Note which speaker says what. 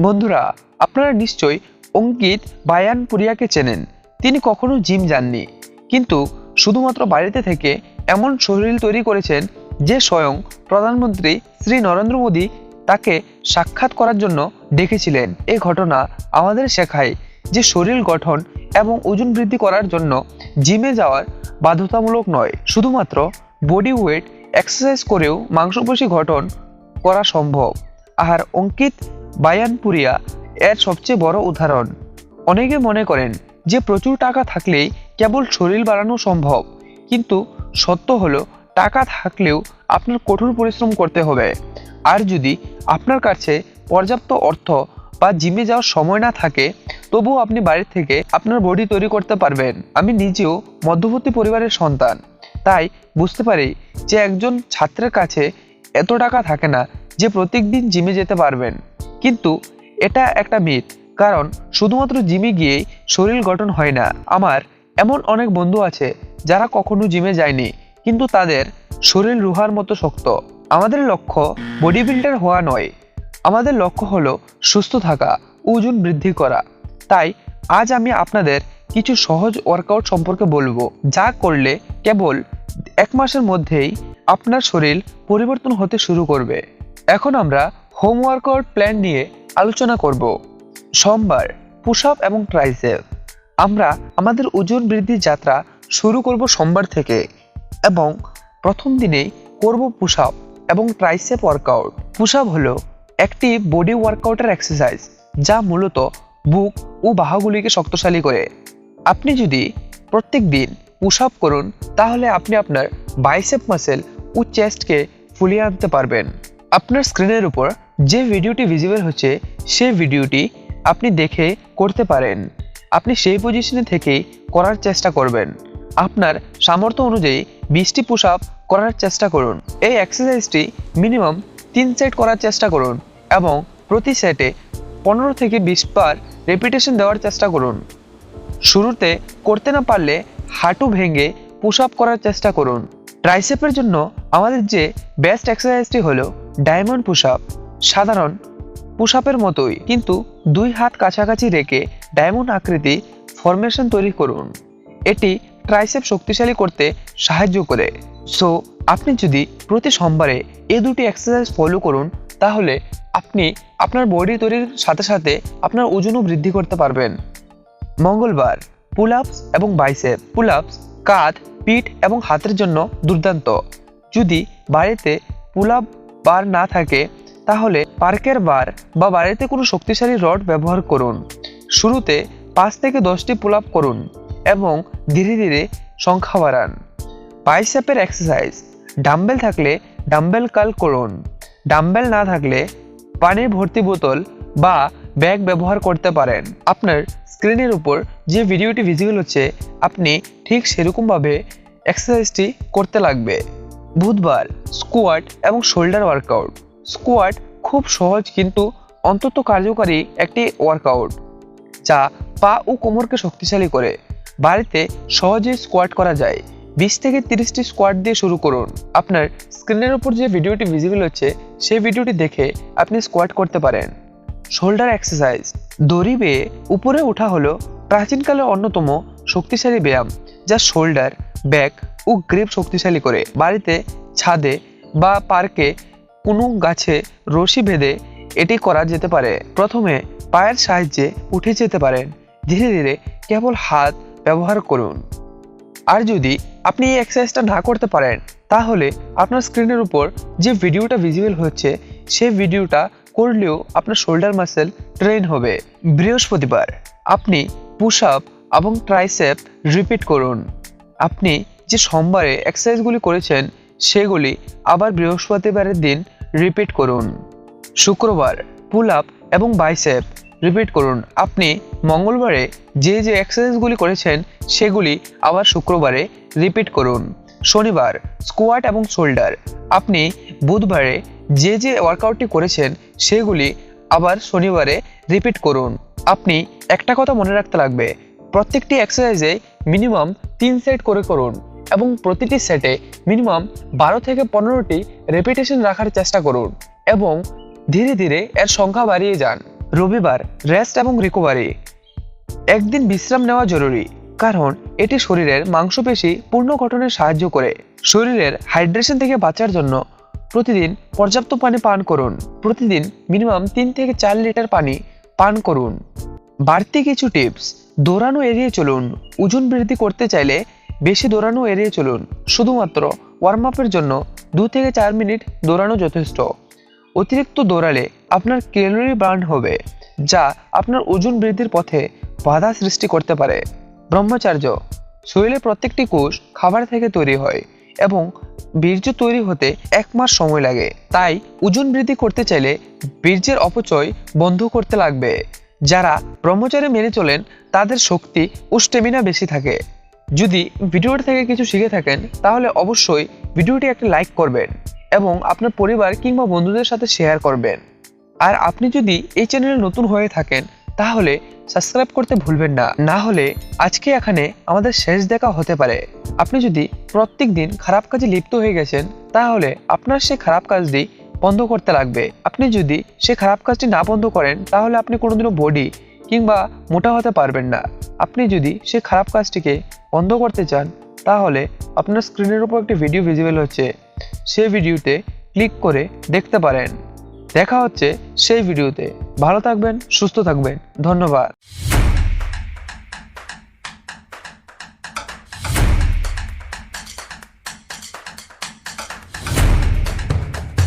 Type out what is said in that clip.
Speaker 1: বন্ধুরা, আপনারা নিশ্চয়ই অঙ্কিত বায়ান পুরিয়াকে চেনেন। তিনি কখনো জিম যাননি। কিন্তু শুধুমাত্র বাড়িতে থেকে এমন শরীর তৈরি করেছেন যে স্বয়ং প্রধানমন্ত্রী শ্রী নরেন্দ্র মোদী তাকে সাক্ষাৎ করার জন্য ডেকেছিলেন। এই ঘটনা আমাদের শেখায় যে শরীর গঠন এবং ওজন বৃদ্ধি করার জন্য জিমে যাওয়ার বাধ্যতামূলক নয়। শুধুমাত্র বডি ওয়েট এক্সারসাইজ করেও মাংসপেশি গঠন করা সম্ভব। আর অঙ্কিত বায়ানপুরিয়া এর সবচেয়ে বড় উদাহরণ। অনেকে মনে করেন যে প্রচুর টাকা থাকলেই কেবল শরীর বাড়ানো সম্ভব, কিন্তু সত্য হলো টাকা থাকলেও আপনার কঠোর পরিশ্রম করতে হবে। আর যদি আপনার কাছে পর্যাপ্ত অর্থ বা জিমে যাওয়ার সময় না থাকে, তবুও আপনি বাড়ি থেকে আপনার বডি তৈরি করতে পারবেন। আমি নিজেও মধ্যবর্তী পরিবারের সন্তান, তাই বুঝতে পারি যে একজন ছাত্রের কাছে এত টাকা থাকে না যে প্রত্যেকদিন জিমে যেতে পারবেন। কিন্তু এটা একটা মিথ কারণ শুধুমাত্র জিমে গিয়েই শরীর গঠন হয় না। আমার এমন অনেক বন্ধু আছে যারা কখনো জিমে যায়নি, কিন্তু তাদের শরীর রুহার মতো শক্ত। আমাদের লক্ষ্য বডি বিল্ডার হওয়া নয়। আমাদের লক্ষ্য হলো সুস্থ থাকা, ওজন বৃদ্ধি করা। তাই আজ আমি আপনাদের কিছু সহজ ওয়ার্কআউট সম্পর্কে বলব, যা করলে কেবল এক মাসের মধ্যেই আপনার শরীর পরিবর্তন হতে শুরু করবে। এখন আমরা হোম ওয়ার্কআউট প্ল্যান নিয়ে আলোচনা করব। সোমবার পুশ আপ এবং ট্রাইসেপ আমরা আমাদের ওজন বৃদ্ধির যাত্রা শুরু করব সোমবার থেকে এবং প্রথম দিনেই করব পুশ আপ এবং ট্রাইসেপ ওয়ার্কআউট। পুশ আপ হলো একটি বডি ওয়ার্কআউটের এক্সারসাইজ যা মূলত বুক ও বাহুগুলিকে শক্তিশালী করে। আপনি যদি প্রত্যেক দিন পুশ আপ করুন, তাহলে আপনি আপনার বাইসেপ মাসেল ও চেস্টকে ফুলিয়ে আনতে পারবেন। আপনার স্ক্রিনের উপর যে ভিডিওটি ভিজিবল হচ্ছে, সেই ভিডিওটি আপনি দেখে করতে পারেন। আপনি সেই পজিশনে থেকেই করার চেষ্টা করবেন। আপনার সামর্থ্য অনুযায়ী বিশটি পুশ আপ করার চেষ্টা করুন। এই এক্সারসাইজটি মিনিমাম তিন সেট করার চেষ্টা করুন এবং প্রতি সেটে পনেরো থেকে বিশ বার রেপিটেশন দেওয়ার চেষ্টা করুন। শুরুতে করতে না পারলে হাঁটু ভেঙে পুশ আপ করার চেষ্টা করুন। ট্রাইসেপের জন্য আমাদের যে বেস্ট এক্সারসাইজটি হলো ডায়মন্ড পুশ আপ সাধারণ পুশ আপের মতোই, কিন্তু দুই হাত কাছাকাছি রেখে ডায়মন্ড আকৃতি ফরমেশন তৈরি করুন। এটি ট্রাইসেপ শক্তিশালী করতে সাহায্য করে। সো আপনি যদি প্রতি সোমবারে এ দুটি এক্সারসাইজ ফলো করুন, তাহলে আপনি আপনার বডি তৈরির সাথে সাথে আপনার ওজনও বৃদ্ধি করতে পারবেন। মঙ্গলবার পুল আপস এবং বাইসেপ পুল আপস কাঁধ, পিঠ এবং হাতের জন্য দুর্দান্ত। যদি বাড়িতে পুল আপ বার না থাকে তাহলে পার্কের বার বা বাড়িতে কোনো শক্তিশালী রড ব্যবহার করুন। শুরুতে পাঁচ থেকে দশটি পুল আপ করুন এবং ধীরে ধীরে সংখ্যা বাড়ান। বাইসেপের এক্সারসাইজ ডাম্বেল থাকলে ডাম্বেল কাল করুন। ডাম্বেল না থাকলে পানির ভর্তি বোতল বা ব্যাগ ব্যবহার করতে পারেন। আপনার স্ক্রিনের উপর যে ভিডিওটি ভিজিবল হচ্ছে, আপনি ঠিক সেরকমভাবে এক্সারসাইজটি করতে লাগবে। বুধবার স্কোয়াট এবং শোল্ডার ওয়ার্কআউট স্কোয়াট খুব সহজ কিন্তু অন্তত কার্যকারী একটি ওয়ার্কআউট, যা পা ও কোমরকে শক্তিশালী করে। বাড়িতে সহজেই স্কোয়াট করা যায়। বিশ থেকে তিরিশটি স্কোয়াট দিয়ে শুরু করুন। আপনার স্ক্রিনের উপর যে ভিডিওটি ভিজিবল হচ্ছে, সেই ভিডিওটি দেখে আপনি স্কোয়াট করতে পারেন। Shoulder exercise. দড়ি বেয়ে উপরে ওঠা হলো প্রাচীনকালের অন্যতম শক্তিশালী ব্যায়াম, যা শোল্ডার, ব্যাক ও গ্রিপ শক্তিশালী করে। বাড়িতে ছাদে বা পার্কে কোনো গাছে রশি বেঁধে এটি করা যেতে পারে। প্রথমে পায়ের সাহায্যে উঠে যেতে পারেন। ধীরে ধীরে কেবল হাত ব্যবহার করুন। আর যদি আপনি এই এক্সারসাইজটা না করতে পারেন, তাহলে আপনার স্ক্রিনের উপর যে ভিডিওটা ভিজুয়াল হচ্ছে, সেই ভিডিওটা করলেও আপনার শোল্ডার মাসেল ট্রেন হবে। বৃহস্পতিবার আপনি পুশ আপ এবং ট্রাইসেপ রিপিট করুন। আপনি যে সোমবারে এক্সারসাইজগুলি করেছেন, সেগুলি আবার বৃহস্পতিবারের দিন রিপিট করুন। শুক্রবার পুল আপ এবং বাইসেপ রিপিট করুন। আপনি মঙ্গলবারে যে যে এক্সারসাইজগুলি করেছেন, সেগুলি আবার শুক্রবারে রিপিট করুন। শনিবার স্কোয়াট এবং শোল্ডার আপনি বুধবারে যে যে ওয়ার্কআউটটি করেছেন, সেগুলি আবার শনিবারে রিপিট করুন। আপনি একটা কথা মনে রাখতে লাগবে, প্রত্যেকটি এক্সারসাইজে মিনিমাম তিন সেট করে করুন। এবং প্রতিটি সেটে মিনিমাম বারো থেকে পনেরোটি রেপিটেশন রাখার চেষ্টা করুন এবং ধীরে ধীরে এর সংখ্যা বাড়িয়ে যান। রবিবার রেস্ট এবং রিকভারি একদিন বিশ্রাম নেওয়া জরুরি, কারণ এটি শরীরের মাংসপেশি পুনর্গঠনে সাহায্য করে। শরীরের হাইড্রেশন থেকে বাঁচার জন্য প্রতিদিন পর্যাপ্ত পানি পান করুন। প্রতিদিন মিনিমাম তিন থেকে চার লিটার পানি পান করুন। বাড়তি কিছু টিপস দৌড়ানো এড়িয়ে চলুন। ওজন বৃদ্ধি করতে চাইলে বেশি দৌড়ানো এড়িয়ে চলুন। শুধুমাত্র ওয়ার্ম আপের জন্য দু থেকে চার মিনিট দৌড়ানো যথেষ্ট। অতিরিক্ত দৌড়ালে আপনার ক্যালোরি বার্ন হবে, যা আপনার ওজন বৃদ্ধির পথে বাধা সৃষ্টি করতে পারে। ব্রহ্মচার্য, শরীরের প্রত্যেকটি কোষ খাবার থেকে তৈরি হয় এবং বীর্য তৈরি হতে এক মাস সময় লাগে। তাই ওজন বৃদ্ধি করতে চাইলে বীর্যের অপচয় বন্ধ করতে লাগবে। যারা ব্রহ্মচারী মেনে চলেন, তাদের শক্তি ও স্টেমিনা বেশি থাকে। যদি ভিডিওটি থেকে কিছু শিখে থাকেন, তাহলে অবশ্যই ভিডিওটি একটা লাইক করবেন এবং আপনার পরিবার কিংবা বন্ধুদের সাথে শেয়ার করবেন। আর আপনি যদি এই চ্যানেলে নতুন হয়ে থাকেন, তাহলে সাবস্ক্রাইব করতে ভুলবেন না। না হলে আজকে এখানে আমাদের শেষ দেখা হতে পারে। আপনি যদি প্রত্যেক দিন খারাপ কাজে লিপ্ত হয়ে গেছেন, তাহলে আপনার সেই খারাপ কাজটি বন্ধ করতে লাগবে। আপনি যদি সে খারাপ কাজটি না বন্ধ করেন, তাহলে আপনি কোনোদিনও বডি কিংবা মোটা হতে পারবেন না। আপনি যদি সে খারাপ কাজটিকে বন্ধ করতে চান, তাহলে আপনার স্ক্রিনের উপর একটি ভিডিও ভিজিবল হচ্ছে। সেই ভিডিওতে ক্লিক করে দেখতে পারেন। দেখা হচ্ছে সেই ভিডিওতে ভালো থাকবেন, সুস্থ থাকবেন। ধন্যবাদ।